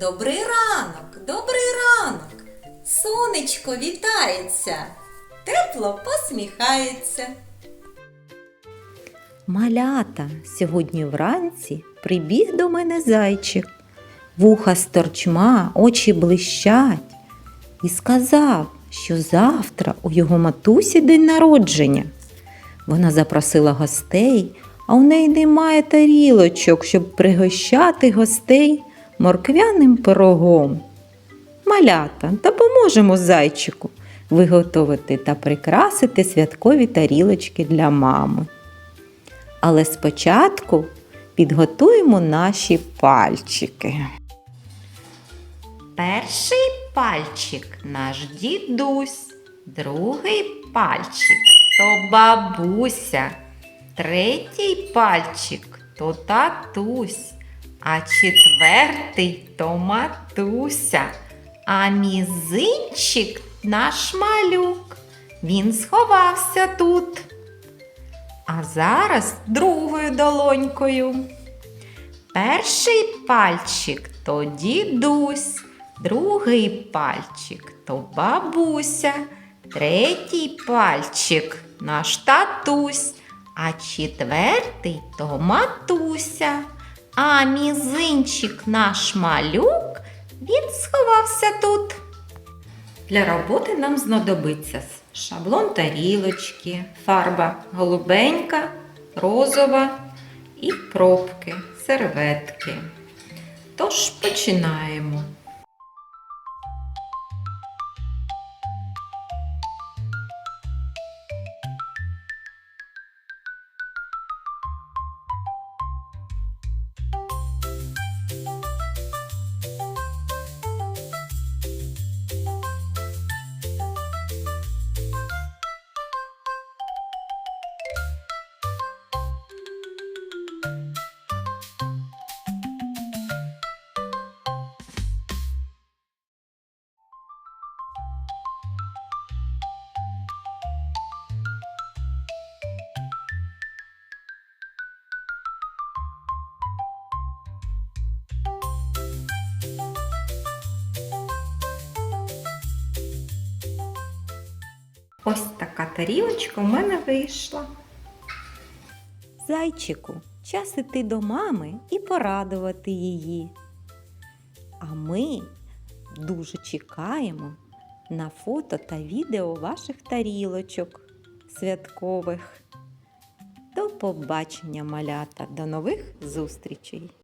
Добрий ранок, добрий ранок. Сонечко вітається, тепло посміхається. Малята, сьогодні вранці прибіг до мене зайчик. Вуха сторчма, очі блищать, і сказав, що завтра у його матусі день народження. Вона запросила гостей, а у неї немає тарілочок, щоб пригощати гостей морквяним пирогом. Малята, допоможемо зайчику виготовити та прикрасити святкові тарілочки для мами. Але спочатку підготуємо наші пальчики. Перший пальчик наш дідусь, другий пальчик то бабуся, третій пальчик то татусь, а четвертий то матуся, а мізинчик наш малюк. Він сховався тут. А зараз другою долонькою. Перший пальчик то дідусь, другий пальчик то бабуся, третій пальчик наш татусь, а четвертий то матуся. А мізинчик наш малюк, він сховався тут. Для роботи нам знадобиться шаблон тарілочки, фарба голубенька, розова і пробки, серветки. Тож починаємо. Ось така тарілочка у мене вийшла. Зайчику, час іти до мами і порадувати її. А ми дуже чекаємо на фото та відео ваших тарілочок святкових. До побачення, малята, до нових зустрічей!